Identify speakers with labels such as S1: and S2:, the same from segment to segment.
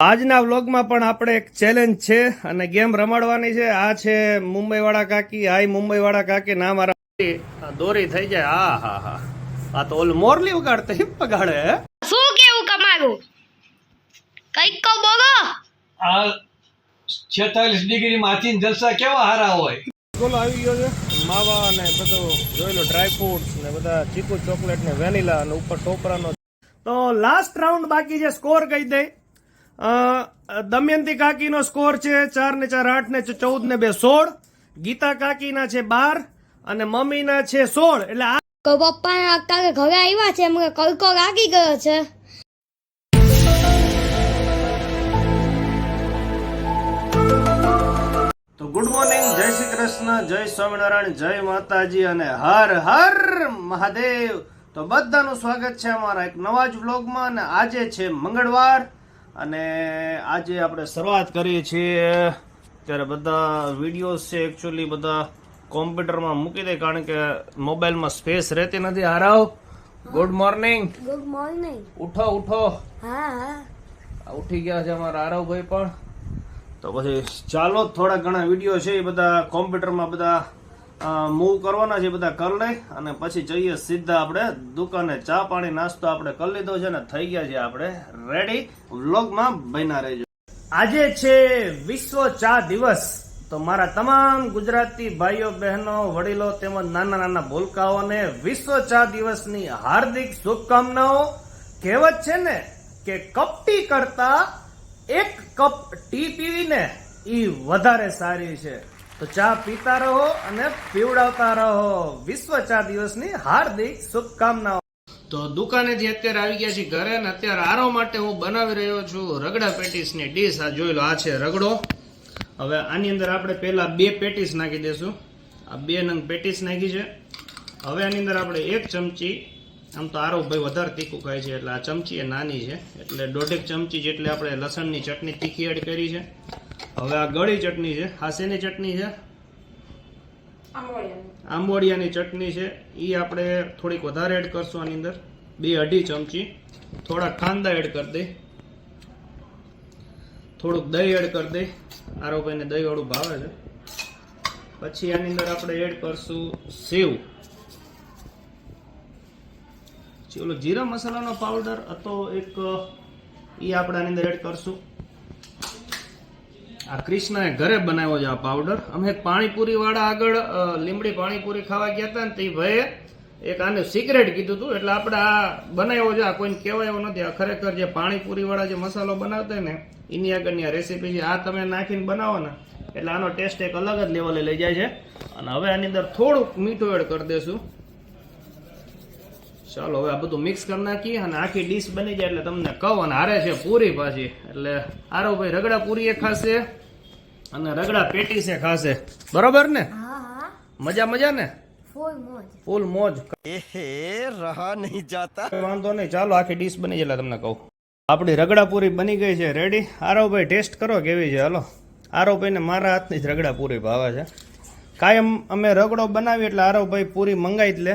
S1: આજના વ્લોગમાં પણ આપણે એક ચેલેન્જ છે અને ગેમ રમાડવાની છે. આ છે મુંબઈ વાળા કાકી. હાય મુંબઈ વાળા કાકી. ના મારા દોરી થઈ જાય. હા હા હા. આ તો ઓલ મોરલી ઉગાડતા હિપ પગાડે હે?
S2: શું કેવું તમારું? કંઈક કહો બોલો.
S3: આ છેતાલીસ ડિગ્રી માંથી જલસા કેવા હારા હોય?
S1: સ્કૂલ આવી ગયો છે. માવા અને બધું જોઈ લો ડ્રાય ફ્રૂટ્સ ને બધા ચીકુ ચોકલેટ ને વેનીલા અને ઉપર ટોપરાનો તો લાસ્ટ રાઉન્ડ બાકી છે. સ્કોર કહી દે. અ, દમયંતી કાકીનો સ્કોર છે ચાર ને ચાર આઠ ને ચૌદ ને બે સોળ. ગીતા કાકીના છે બાર અને મમ્મીના છે સોળ. એટલે આ
S2: કે પપ્પા અત્યારે ઘરે આવ્યા છે એમને કલકો લાગી ગયો છે.
S1: તો ગુડ મોર્નિંગ જય શ્રી કૃષ્ણ જય સ્વામિનારાયણ જય માતાજી અને હર હર મહાદેવ. તો બધાનું સ્વાગત છે અમારા એક નવા જ વ્લોગમાં અને આજે છે મંગળવાર અને આજે આપણે શરૂઆત કરીએ છીએ ત્યારે બધા વિડીયોઝ છે એકચ્યુઅલી બધા કોમ્પ્યુટરમાં મૂકી દે કારણ કે મોબાઈલમાં સ્પેસ રહેતી નથી. હારાવ ગુડ મોર્નિંગ
S2: ગુડ મોર્નિંગ
S1: ઉઠો ઉઠો.
S2: હા
S1: ઉઠી ગયા છે અમારા આરવભાઈ પણ. તો પછી ચાલો થોડા ઘણા વીડિયો છે એ બધા કોમ્પ્યુટરમાં બધા મૂવ કરવાના છે બધા કરી લઈ અને પછી જઈએ સીધા આપણે દુકાને ચા પાણી, નાસ્તો આપણે કરી લીધો છે ને થઈ ગયા છે આપણે રેડી વ્લોગમાં બન્યા રહેજો. આજે છે વિશ્વ ચા દિવસ. તો મારા તમામ ગુજરાતી ભાઈઓ, બહેનો, વડીલો તેમજ નાના નાના ભૂલકાઓને વિશ્વ ચા દિવસની હાર્દિક શુભકામનાઓ. કહેવત છે ને કે કપટી કરતા એક કપ ટી પીવીને ઈ વધારે સારી છે. તો ચા પીતા રહો અને પીવડાવતા રહો. વિશ્વ ચા દિવસની હાર્દિક શુભકામનાઓ. તો દુકાને જે અત્યારે આવી ગયા છે ઘરે અને અત્યારે આરો માટે હું બનાવી રહ્યો છું રગડા પેટીસની ડીશ. આ જોઈ લો, આ છે રગડો. હવે આની અંદર આપણે પહેલા બે પેટીસ નાખી દેશું. આ બે નંગ પેટીસ નાખી છે. હવે આની અંદર આપણે એક ચમચી, આમ તો આરો ભાઈ વધારે તીખું ખાય છે, એટલે આ ચમચી એ નાની છે. એટલે દોઢેક ચમચી જેટલી આપણે લસણની ચટણી તીખી એડ કરી છે. હવે આ ગળી ચટણી છે. આ શેની ચટણી છે? આંબોડિયાની. ચટણી છે. એ આપણે થોડીક વધારે એડ કરશું આની અંદર. બે અઢી ચમચી. થોડા કાંદા એડ કરી દઈ થોડુંક દહીં એડ કરી દઈ આરોપીને દહીંવાળું ભાવે છે. પછી આની અંદર આપણે એડ કરશું સેવ. ઓલો જીરા મસાલાનો પાવડર હતો એક એ આપણે આની અંદર એડ કરશું. આ કૃષ્ણએ ઘરે બનાવ્યો છે આ પાવડર અમે પાણીપુરી વાળા આગળ લીમડી પાણીપુરી ખાવા ગયા હતા ને તે ભાઈએ એક આને સિગરેટ કીધું હતું એટલે આપણે આ બનાવ્યો છે. આ કોઈને કહેવાય એવો નથી. આ ખરેખર જે પાણીપુરી વાળા જે મસાલો બનાવતા ને, એની આગળની આ રેસીપી છે. આ તમે નાખીને બનાવો ને, એટલે આનો ટેસ્ટ એક અલગ જ લેવલે લઈ જાય છે. અને હવે આની અંદર થોડુંક મીઠું એડ કરી દેશું. ચાલો હવે આ બધું મિક્સ કરી નાખીએ અને આખી ડીશ બની જાય એટલે તમને કહું અને હારે છે પૂરી પાછી. એટલે આરો ભાઈ રગડા પૂરી એ ખાશે અને રગડા પેટી છે ખાશે. બરોબર ને? મજા મજા ને?
S2: ફૂલ મોજ.
S4: એહે રહા નહીં
S1: જાતા. વાંધો નહીં ચાલો આખી ડીશ બની જાય તમને કહું. આપણી રગડા પૂરી બની ગઈ છે રેડી આરો ભાઈ ટેસ્ટ કરો કેવી છે હાલો. આરોભાઈને મારા હાથની જ રગડા પૂરી ભાવે છે. કાયમ અમે રગડો બનાવી એટલે આરોભાઈ પૂરી મંગાવી જ લે.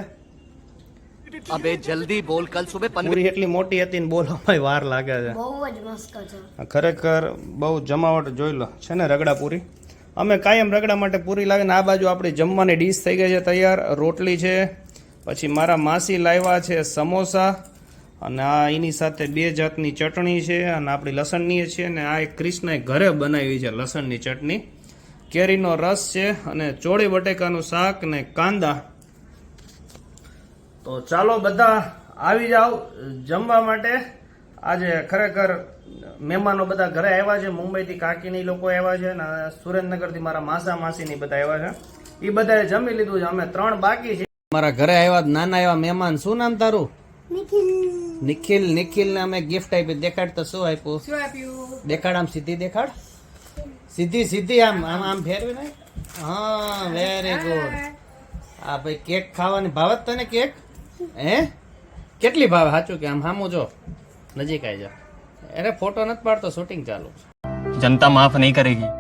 S4: અબે જલ્દી બોલ કલ સુબે
S1: પૂરી એટલી મોટી હતી ને બોલવામાં વાર લાગે છે.
S2: બહુ જ મસ્ત છે.
S1: ખરેખર બહુ જમાવટ જોઈ લો. છે ને રગડા પૂરી? અમે કાયમ રગડા માટે પૂરી લાગે ને આ બાજુ આપણી જમવાની ડીશ થઈ ગઈ છે તૈયાર. રોટલી છે પછી મારા માસી લાવ્યા છે સમોસા અને આ એની સાથે બે જાતની ચટણી છે અને આપણી લસણની છે અને આ એક ક્રિષ્નાએ ઘરે બનાવી છે લસણની ચટણી. કેરીનો રસ છે અને ચોળી બટેકાનું શાક ને કાંદા. તો ચાલો બધા આવી જાઓ જમવા માટે. આજે ખરેખર મહેમાનો બધા ઘરે આવ્યા છે. મુંબઈથી કાકીની લોકો આવ્યા છે અને સુરેન્દ્રનગરથી મારા માસા માસીની બધા આવ્યા છે. એ બધાએ જમી લીધું છે. અમે ત્રણ બાકી છે. મારા ઘરે આવ્યા નાના એવા મહેમાન. શું નામ તારું? નિખિલ. નિખિલ ને અમે ગિફ્ટ આપી. દેખાડ તો શું આપ્યું? શું આપ્યું? દેખાડ આમ સીધી દેખાડ? સીધી સીધી આમ આમ આમ ફેરવી ને હા વેરી ગુડ આ ભાઈ કેક ખાવાની ભાવત તને કેક હે? કેટલી ભાવે સાચું કે આમ હામો જો? નજીક આવી જા. અરે ફોટો નથી પાડતો શૂટિંગ ચાલુ
S5: જનતા માફ નહીં કરેગી.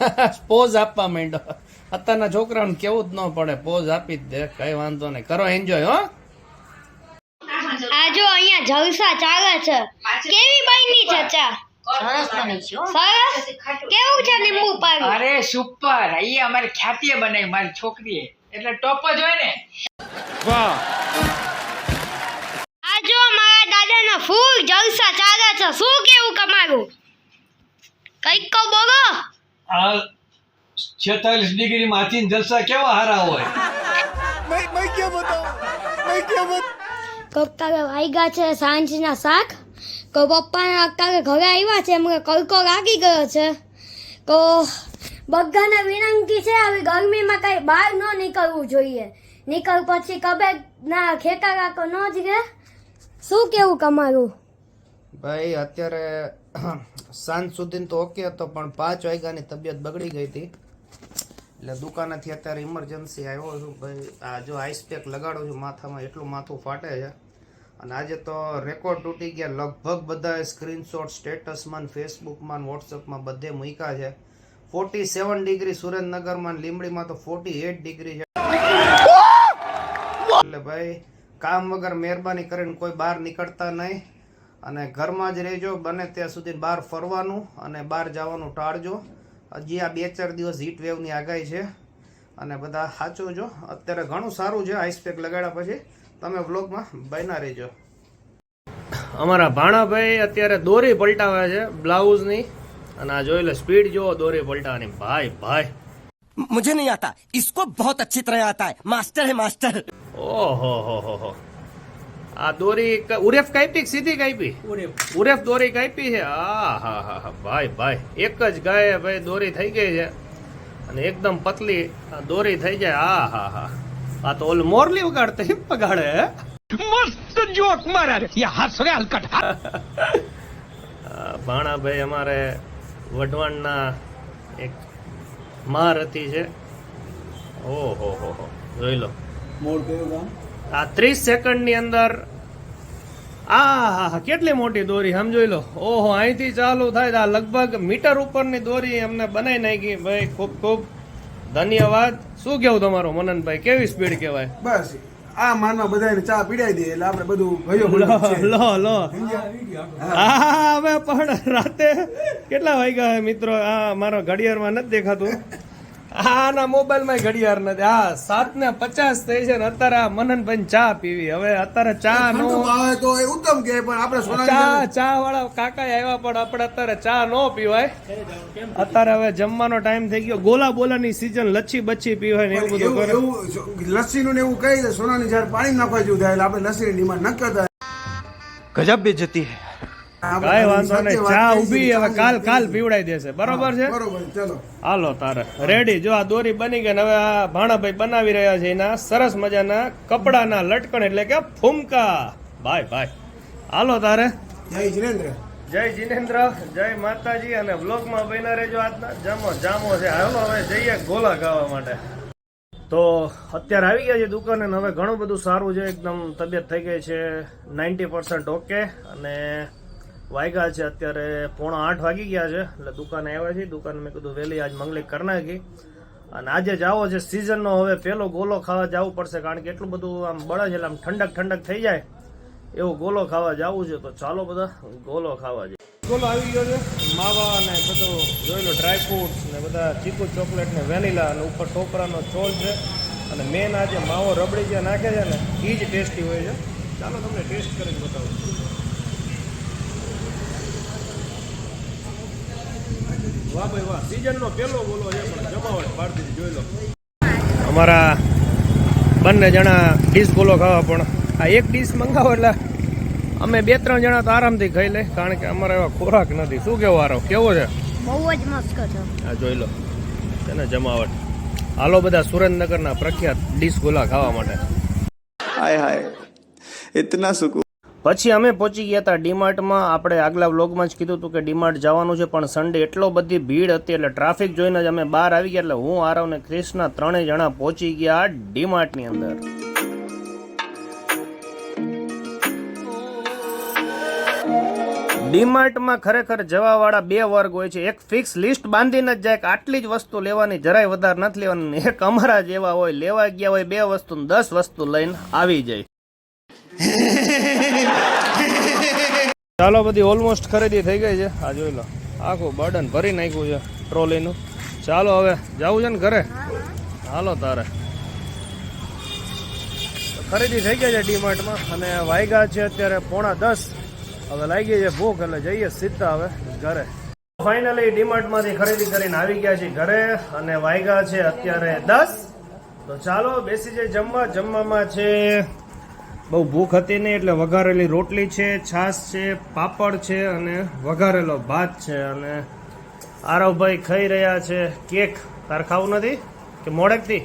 S1: પોઝ આપવા માંડો અત્યારના છોકરાઓને કેવું જ ન પડે પોઝ આપી જ દે કઈ વાંધો નહીં. કરો એન્જોય હો.
S2: આજો અહીંયા જલસા ચાલે છે. કેવી બની છે ચા? કેવું છે લીંબુ પાણી?
S6: અરે સુપર અહીંયા અમારી ખ્યાતિએ બનાવી મારી છોકરીએ. એટલે ટોપ જ હોય ને.
S2: આ જો મારા દાદાના ફૂલ જલસા ચાલે છે. શું કેવું તમારું? કંઈક કો બોલો.
S3: આ છેતાલીસ ડિગ્રી માંથી જલસા કેવા હારા હોય?
S2: છે સાંજના શાક. તો પપ્પાના અત્યારે ઘરે આવ્યા છે. એમને કલકો લાગી ગયો છે. તો બધાને વિનંતી છે આવી ગરમીમાં કઈ બહાર ન નીકળવું જોઈએ. નીકળ પછી કબે ના ખેકા કાકો નો જ રે શું કેવું તમારું?
S7: ભાઈ, અત્યારે, સાંજ સુધી તો ઓકે હતો, પણ પાંચ વાગ્યાની તબિયત બગડી ગઈ હતી. એટલે દુકાનેથી અત્યારે ઇમરજન્સી આવ્યો છું. ભાઈ, આ જો આઈસ પેક લગાડું છું, માથામાં એટલું માથું ફાટે છે. અને આજે તો રેકોર્ડ તૂટી ગયા. લગભગ બધા સ્ક્રીનશોટ સ્ટેટસમાં ફેસબુકમાં વોટ્સઅપમાં બધે મૂક્યા છે. ફોર્ટી સેવન ડિગ્રી સુરેન્દ્રનગરમાં લીમડીમાં તો ફોર્ટી એટ ડિગ્રી છે. ભાઈ, કામ વગર મહેરબાની કરીને કોઈ બહાર નીકળતા નહીં. અને ઘરમાં જ રહેજો, બને ત્યાં સુધી બહાર ફરવાનું અને બહાર જવાનું ટાળજો. હજી આ બે ચાર દિવસ હીટ વેવની આગાહી છે. અને બધા સાચવજો અત્યારે ઘણું સારું છે આઈસ પેક લગાડ્યા પછી. તમે વ્લોગમાં બના રહેજો.
S1: અમારા ભાણાભાઈ અત્યારે દોરી પલટાવે છે બ્લાઉઝની. અને આ જોઈ લે સ્પીડ જો દોરી પલટાવાની. ભાઈ ભાઈ.
S4: મુજે નહીં આતા. ઇસકો બહુ અચ્છી તરહ આતા માસ્ટર હે માસ્ટર
S1: ઓહો હો હો હો. આ દોરી ક- ઉરેફ કાપી કે સીધી કાપી ઉરેફ. દોરી કાપી છે? આ હા હા હા. ભાઈ ભાઈ. એક જ ગાય ભાઈ દોરી થઈ ગઈ છે. અને એકદમ પતલી આ દોરી થઈ જાય. આ હા હા. આ તો ઓલ મોરલી ઉગાડતે હિપ પગાડે હે? આ ભાણાભાઈ અમારે વઢવાણના એક મહારથી છે. ઓહો હો હો. જોઈ લો. આ ત્રીસ સેકન્ડની અંદર. આ હા હા કેટલી મોટી દોરી સમજોઈ લો. ઓહો અહીંથી ચાલુ થાય આ લગભગ મીટર ઉપરની દોરી અમને બનાવી નાખી. ભાઈ ખૂબ ખૂબ. ધન્યવાદ. શું કેવું તમારું મનનભાઈ? કેવી સ્પીડ કહેવાય?
S8: બસ આ માનમાં બધાને ચા પીડાઈ દે એટલે આપણે બધું ભયો
S1: લો લો હા. હવે પણ રાતે કેટલા વાગ્યા હે મિત્રો? આ મારો ઘડિયાળમાં નથી દેખાતું. હા આના મોબાઈલમાં ઘડિયાળ નથી. હા સાત ને પચાસ થઈ છે અત્યારે આ મનનભાઈ ચા પીવી. હવે અત્યારે ચા નો
S8: આવે તો એ ઉત્તમ કે પણ આપણે
S1: ચા ચા વાળા કાકા આવ્યા પણ આપણે અત્યારે ચા નો પીવાય. અત્યારે હવે જમવાનો ટાઈમ થઈ ગયો. ગોલા બોલાની સીઝન લચ્છી બચ્છી પીવાય ને એવું બધું કરે.
S8: લસ્સી નું એવું કહી દે સોનાની જયારે પાણી નાખવા જેવું થાય આપણે લસ્સી ની ડિમાન્ડ ન કરતા.
S4: ગજબ બેજતી
S8: હે.
S1: કાંઈ વાંધો નહીં. ચા
S8: ઊભી
S1: હવે કાલ કાલ પીવડાઈ દેશે. બરોબર છે? હાલો તારે. રેડી જો આ દોરી બની ગઈ હવે આ ભાણાભાઈ બનાવી રહ્યા છે એના સરસ મજાના કપડાના લટકણ એટલે કે ફૂમકા. ભાઈ ભાઈ હાલો તારે.
S8: જય જીનેન્દ્ર.
S1: જય જીનેન્દ્ર જય માતાજી અને વ્લોગમાં બન્યા રહેજો આજના. જામો જામો છે. હાલો હવે જઈએ ગોલા ગાવા માટે. તો અત્યારે આવી ગયા છે દુકાને હવે ઘણું બધું સારું છે. એકદમ તબિયત થઈ ગઈ છે. Ninety percent okay. અને વાગ્યા છે અત્યારે પોણા આઠ વાગી ગયા છે. એટલે દુકાને આવ્યા છે દુકાન મેં કીધું વહેલી આજ મંગલી કરી નાખી. અને આજે જાવો છે સિઝનનો હવે પેલો ગોલો ખાવા જવું પડશે, કારણ કે એટલું બધું આમ બળે છે એટલે આમ ઠંડક ઠંડક થઈ જાય. એવો ગોલો ખાવા જવું છે. તો ચાલો બધા ગોલો ખાવા જાય ગોલો આવી ગયો છે. માવા અને બધું જોઈ લો ડ્રાય ફ્રૂટ્સ ને બધા ચીકુ ચોકલેટ ને વેનીલા અને ઉપર ટોપરાનો ચોલ છે. અને મેન આજે માવો રબડી જે નાખે છે ને એ જ ટેસ્ટી હોય છે. ચાલો તમને ટેસ્ટ કરીને બતાવું. અમારા બંને જણા ડીશ ગોલો ખાવા પણ આ એક ડીશ મંગાવો એટલે અમે બે ત્રણ જણા તો આરામથી ખાઈ લે કારણ કે અમારે એવા ખોરાક નથી. શું કેવો આરો? કેવો છે?
S2: બહુ જ મસ્ત છે.
S1: આ જોઈ લો. તેને જમાવટ. હાલો બધા સુરેન્દ્રનગરના પ્રખ્યાત ડીશ ગોલા ખાવા માટે.
S9: હાય હાય. ઇતના સુકૂન.
S1: પછી અમે પહોંચી ગયા હતા ડીમાર્ટમાં. આપણે આગલા વ્લોગમાં જ કીધું હતું કે ડીમાર્ટ જવાનું છે, પણ સન્ડે એટલો બધી ભીડ હતી એટલે ટ્રાફિક જોઈને જ અમે બહાર આવી ગયા. એટલે હું, આરવ ને ક્રિષ્ના ત્રણેય જણા પહોંચી ગયા ડીમાર્ટની અંદર. ડીમાર્ટમાં ખરેખર જવાવાળા બે વર્ગ હોય છે. એક ફિક્સ લિસ્ટ બાંધીને જ જાય કે આટલી જ વસ્તુ લેવાની, જરાય વધારે નથી લેવાની. એક અમારા જેવા હોય, લેવા ગયા હોય બે વસ્તુ દસ વસ્તુ લઈને આવી જાય. ચાલો, બધી ઓલમોસ્ટ ખરીદી થઈ ગઈ છે. આ જોઈ લો. આખું બર્ડન ભરી નાખ્યું છે ટ્રોલીનું ચાલો હવે, જવું છે ને ઘરે? હાલો તારે. ખરીદી થઈ ગઈ છે ડીમાર્ટમાં અને વાયગા છે અત્યારે પોણા દસ. હવે લાગી છે ભૂખ, એટલે જઈએ સીધા હવે ઘરે. ફાઇનલી ડીમાર્ટમાંથી ખરીદી કરીને આવી ગયા છીએ ઘરે અને વાયગા છે અત્યારે દસ. તો ચાલો, બેસી જઈએ જમવા. જમવામાં છે બહુ ભૂખ હતી નહીં એટલે વઘારેલી રોટલી છે છાશ છે પાપડ છે અને વઘારેલો ભાત છે અને આરવભાઈ ખાઈ રહ્યા છે. કેક તાર ખાવું નથી કે મોડેકથી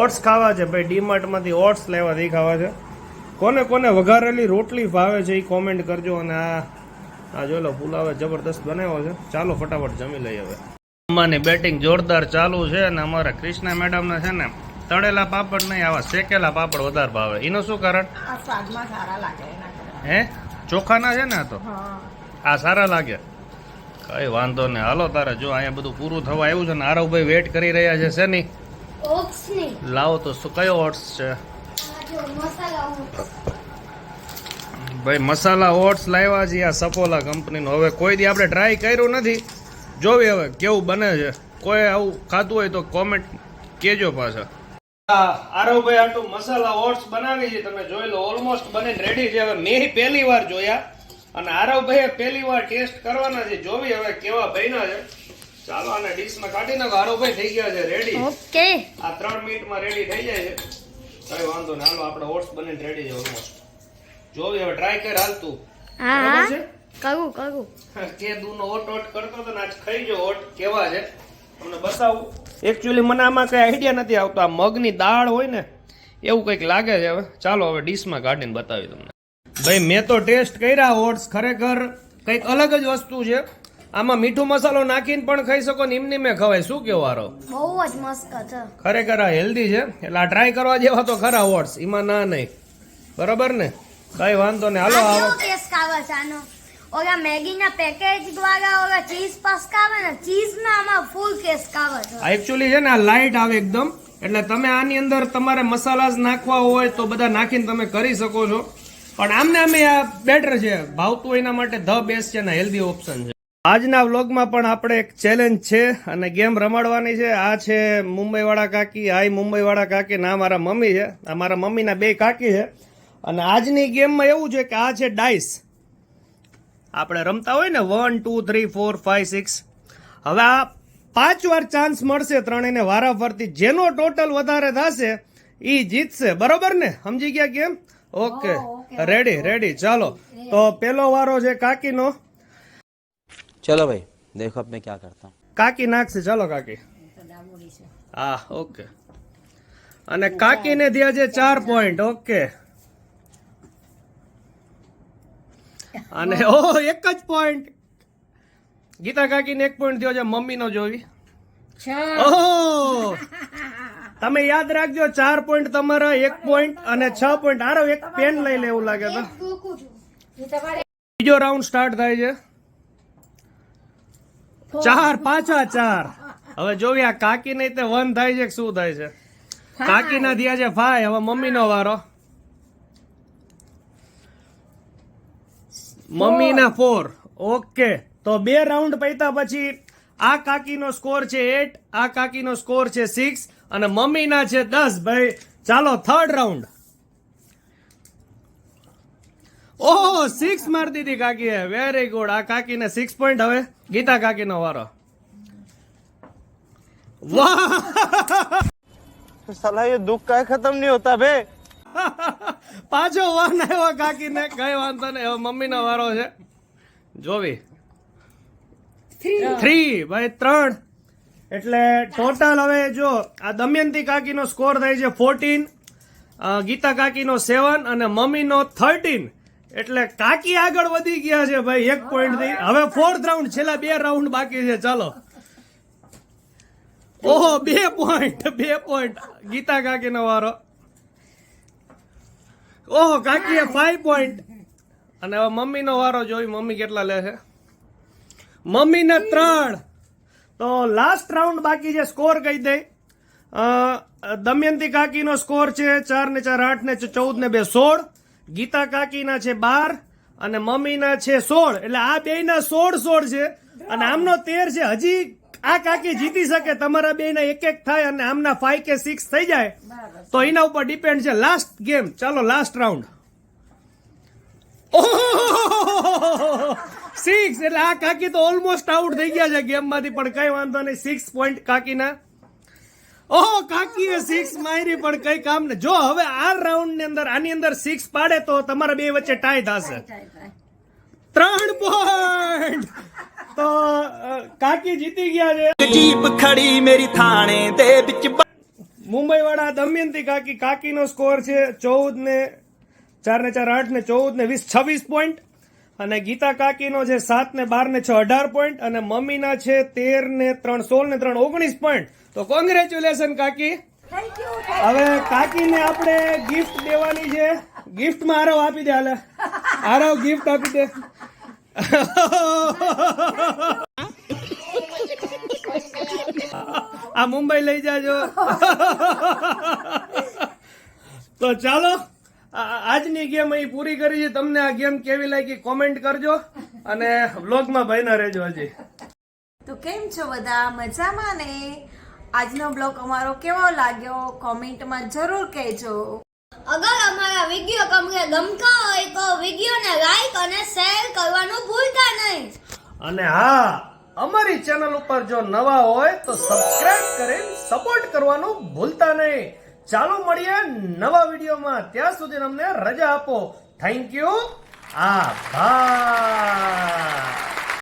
S1: ઓટ્સ ખાવા છે. ભાઈ ડીમાર્ટમાંથી ઓટ્સ લેવાથી ખાવા છે. કોને કોને વઘારેલી રોટલી ભાવે છે એ કોમેન્ટ કરજો અને આ આ જોઈ લો પુલાવે જબરદસ્ત બનાવ્યો છે. ચાલો ફટાફટ જમી લઈએ હવે. અમાની બેટિંગ જોરદાર ચાલુ છે અને અમારા ક્રિષ્ના મેડમને છે ને તળેલા પાપડ નહીં આવા શેકેલા પાપડ વધારે ભાવે. એનું શું કારણ? હે? ચોખાના છે ને આ તો? આ સારા લાગે. કઈ વાંધો નહીં. હાલો તારે જો અહીંયા બધું પૂરું થવા આવ્યું છે ને આરવભાઈ વેટ કરી રહ્યા છે શેની
S2: નહીં?
S1: લાવો તો શું કયો ઓટ્સ છે. ભાઈ મસાલા ઓટ્સ લાવ્યા છે આ સફોલા કંપનીનો. હવે કોઈ દી આપણે ટ્રાય કર્યું નથી. જોવી હવે કેવું બને છે. કોઈ આવું ખાતું હોય તો કોમેન્ટ કેજો પાછા. આરવભાઈ આટલું મસાલા ઓટ્સ બનાવી છે તમે જોઈ લો ઓલમોસ્ટ બનીને રેડી છે. હવે મેં પહેલી વાર જોયા અને આરવભાઈએ પહેલી વાર ટેસ્ટ કરવાના છે. જોવી હવે કેવા બન્યા છે. ચાલો આને ડીશમાં કાઢી નાખો. આરવભાઈ થઈ ગયા છે રેડી
S2: ઓકે.
S1: આ ત્રણ મિનિટમાં રેડી થઈ જાય છે. કઈ વાંધો નહીં. હાલો આપણે ઓટ્સ બનીને રેડી છે ઓલમોસ્ટ જોવી હવે ટ્રાય કર હાલ તું.
S2: હા કરું કરું.
S1: કે દૂનો ઓટ ઓટ કરતો તો ને આજ ખાઈ જો ઓટ. કેવા છે? તમને બતાવું. એકચ્યુઅલી મને આમાં કંઈ આઈડિયા નથી આવતો. આ મગની દાળ હોય ને એવું કંઈક લાગે છે હવે. ચાલો હવે ડીશમાં કાઢીને બતાવી તમને. ભાઈ મેં તો ટેસ્ટ કર્યા ઓટ્સ. ખરેખર કંઈક અલગ જ વસ્તુ છે. આમાં મીઠું મસાલો નાખીને પણ ખાઈ શકો ને એમની મેં ખવાય. શું કેવો આરો?
S2: બહુ જ મસ્ત છે.
S1: ખરેખર આ હેલ્ધી છે. એટલે આ ટ્રાય કરવા જેવા તો ખરા ઓટ્સ. એમાં ના નહીં. બરાબર ને? કઈ વાંધો નહીં. હાલો આવો.
S2: ટેસ્ટ આવે છે આનો? ઓલા મેગી ના પેકેજ દ્વારા ઓલા ચીઝ પસકાવે ને ચીઝ ના આમાં ફૂલ આવે છે.
S1: એકચ્યુઅલી છે ને, આ લાઇટ આવે એકદમ. એટલે તમે આની અંદર તમારે મસાલા નાખવા હોય તો બધા નાખીને તમે કરી શકો છો. પણ આમને આમે આ બેટર છે. ભાવતું એના માટે ધ બેસ્ટ છે ને હેલ્ધી ઓપ્શન છે. આજના વ્લોગમાં પણ આપણે એક ચેલેન્જ છે અને ગેમ રમાડવાની છે. આ છે મુંબઈવાળા કાકી. હાઈ મુંબઈવાળા કાકી ના મારા મમ્મી છે. આ મારા મમ્મીના બે કાકી છે. અને આજની ગેમમાં એવું છે કે આ છે ડાઇસ આપણે રમતા હોય ને one two three four five six હવે આ પાંચ વાર ચાન્સ મળશે ત્રણેયને વારાફરતી. જેનો ટોટલ વધારે થશે એ જીતશે. બરોબર ને? સમજી ગયા કેમ? ઓકે રેડી રેડી ચાલો. તો પેલો વારો છે કાકીનો.
S10: ચલો ભાઈ દેખો મેં ક્યાં કરતા.
S1: કાકી નાખશે. ચાલો કાકી. હા ઓકે અને કાકીને દે છે ચાર પોઈન્ટ ઓકે અને ઓ એક જ પોઈન્ટ ગીતા કાકીને એક પોઈન્ટ થયો છે મમ્મીનો જોવી ઓહો! તમે યાદ રાખજો ચાર પોઈન્ટ તમારા એક પોઈન્ટ અને છ પોઈન્ટ આરો એક પેન લઈ લેવું લાગે તો. બીજો રાઉન્ડ સ્ટાર્ટ થાય છે. ચાર પાછા ચાર. હવે જોવી આ કાકી નહીં તે વન થાય છે શું થાય છે? કાકી ના થયા છે ફાય હવે મમ્મી નો વારો. મમ્મીના ફોર ઓકે તો બે રાઉન્ડ પૈતા પછી આ કાકીનો સ્કોર છે એટ આ કાકીનો સ્કોર છે સિક્સ અને મમ્મીના છે દસ. ભાઈ ચાલો થર્ડ રાઉન્ડ ઓહો સિક્સ મારી દીધી કાકીએ. વેરી ગુડ આ કાકીને સિક્સ પોઈન્ટ હવે. ગીતા કાકીનો વારો. વાહ!
S10: સલાહ દુઃખ કાંઈ ખતમ નહીં હોતા ભાઈ.
S1: પાછો વાન આવ્યો કાકીને. કઈ વાંધો નહીં. હવે મમ્મીનો વારો છે. જોવી. થ્રી ભાઈ ત્રણ. એટલે ટોટલ હવે જો આ દમયંતી કાકીનો સ્કોર થાય છે ફોર્ટીન ગીતા કાકીનો સેવન અને મમ્મીનો થર્ટીન એટલે કાકી આગળ વધી ગયા છે ભાઈ એક પોઈન્ટથી. હવે ફોર્થ રાઉન્ડ છેલ્લા બે રાઉન્ડ બાકી છે. ચાલો. ઓહો બે પોઈન્ટ બે પોઈન્ટ ગીતા કાકીનો વારો. ઓહો કાકીએ ફાઈવ પોઈન્ટ અને હવે મમ્મીનો વારો જોઈ મમ્મી કેટલા લે છે? મમ્મીને ત્રણ. તો લાસ્ટ રાઉન્ડ બાકી છે સ્કોર કહી દે. અ, દમયંતી કાકીનો સ્કોર છે ચાર ને ચાર આઠ ને ચૌદ ને બે સોળ. ગીતા કાકીના છે બાર અને મમ્મીના છે સોળ. એટલે આ બેયના સોળ સોળ છે. અને આમનો તેર છે. હજી આ કાકી જીતી શકે તમારા બેયના એક એક થાય અને આમના ફાઈવ કે સિક્સ થઈ જાય તો એના ઉપર ડિપેન્ડ છે. લાસ્ટ ગેમ ચાલો લાસ્ટ રાઉન્ડ સિક્સ એટલે આ કાકી તો ઓલમોસ્ટ આઉટ થઈ ગયા છે ગેમમાંથી પણ કઈ વાંધો નહીં. સિક્સ પોઈન્ટ કાકીના. ઓહો કાકીએ સિક્સ મારી પણ કઈ કામ ને જો હવે આ રાઉન્ડની અંદર આની અંદર સિક્સ પાડે તો તમારા બે વચ્ચે ટાઈ થશે. ત્રણ પોઈન્ટ તો કાકી જીતી ગયા છે.
S4: જીપ ખડી મેરી થાણે તે વિચ
S1: મુંબઈ વાળા દમયંતી કાકી કાકી નો સ્કોર છે ચૌદ ને ચાર ને ચાર આઠ ને ચૌદ ને વીસ છવ્વીસ પોઈન્ટ અને ગીતા કાકીનો છે સાત ને બાર ને છ અઢાર પોઈન્ટ અને મમ્મીના છે તેર ને ત્રણ સોળ ને ત્રણ ઓગણીસ પોઈન્ટ તો કોંગ્રેચ્યુલેશન કાકી. હવે કાકીને આપણે ગિફ્ટ દેવાની છે. ગિફ્ટમાં આરવ આપી દે હાલે. આરવ ગિફ્ટ આપી દે. આ મુંબઈ લઈ જાજો. તો ચાલો આજની ગેમ અહીં પૂરી કરી છે. તમને આ ગેમ કેવી લાગી કોમેન્ટ કરજો અને વ્લોગમાં ભાઈના રહેજો હજી.
S11: તો કેમ છો બધા? મજામાં ને? આજનો બ્લોગ અમારો કેવો લાગ્યો? કોમેન્ટમાં જરૂર કહેજો.
S2: અગર અમારા વીડિયો તમને ગમતા હોય તો વિડીયોને લાઈક અને શેર કરવાનું ભૂલતા નહીં.
S1: અને હા, અમારી ચેનલ ઉપર જો નવા હોય તો સબસ્ક્રાઇબ કરીને સપોર્ટ કરવાનું ભૂલતા નહીં. ચાલો મળીએ નવા વિડીયોમાં. ત્યાં સુધી અમને રજા આપો. થેન્ક યુ આભાર.